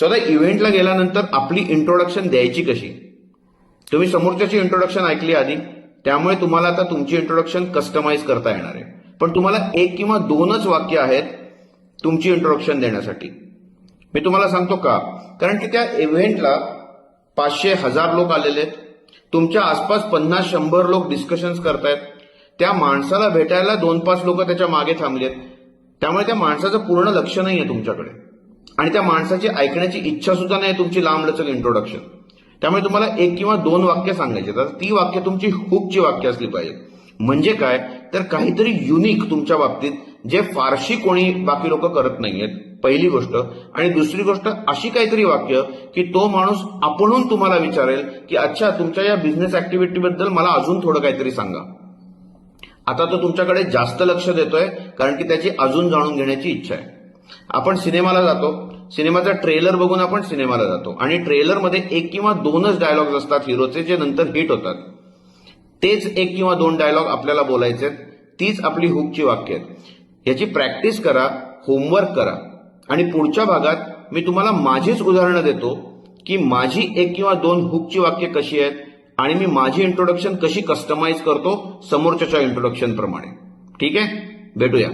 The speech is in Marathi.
सदा इव्हेंटला गेल्यानंतर आपली इंट्रोडक्शन द्यायची कशी? तुम्ही समोरच्याची इंट्रोडक्शन ऐकली आधी त्यामुळे तुम्हाला आता तुमची इंट्रोडक्शन कस्टमाइज करता येणार आहे. पण तुम्हाला एक किंवा दोनच वाक्य आहेत तुमची इंट्रोडक्शन देण्यासाठी. मी तुम्हाला सांगतो का? कारण की त्या इव्हेंटला पाचशे हजार लोक आलेले आहेत. तुमच्या आसपास पन्नास शंभर लोक डिस्कशन्स करतायत. त्या माणसाला भेटायला दोन पाच लोक त्याच्यामागे थांबलेत. त्यामुळे त्या माणसाचं पूर्ण लक्ष नाही आहे तुमच्याकडे. आणि त्या माणसाची ऐकण्याची इच्छा सुद्धा नाही तुमची लांबलचक इंट्रोडक्शन त्यामुळे तुम्हाला एक किंवा दोन वाक्य सांगायचे तर ती वाक्य तुमची हुकची वाक्य असली पाहिजे. म्हणजे काय? तर काहीतरी युनिक तुमच्या बाबतीत जे फारशी कोणी बाकी लोक करत नाहीयेत पहिली गोष्ट. आणि दुसरी गोष्ट अशी काहीतरी वाक्य की तो माणूस आपणहून तुम्हाला विचारेल की अच्छा तुमच्या या बिझनेस ऍक्टिव्हिटीबद्दल मला अजून थोडं काहीतरी सांगा. आता तो तुमच्याकडे जास्त लक्ष देतोय कारण की त्याची अजून जाणून घेण्याची इच्छा आहे. आपण सिनेमाला जातो सिनेमाचा ट्रेलर बघून आपण सिनेमाला जातो. आणि ट्रेलरमध्ये एक किंवा दोनच डायलॉग्स असतात हिरोचे जे नंतर हिट होतात. तेच एक किंवा दोन डायलॉग आपल्याला बोलायचे आहेत. तीच आपली हुकची वाक्य आहेत. याची प्रॅक्टिस करा होमवर्क करा. आणि पुढच्या भागात मी तुम्हाला माझीच उदाहरणं देतो की माझी एक किंवा दोन हुकची वाक्य कशी आहेत आणि मी माझी इंट्रोडक्शन कशी कस्टमाइज करतो समोरच्याच्या इंट्रोडक्शन प्रमाणे. ठीक आहे? भेटूया.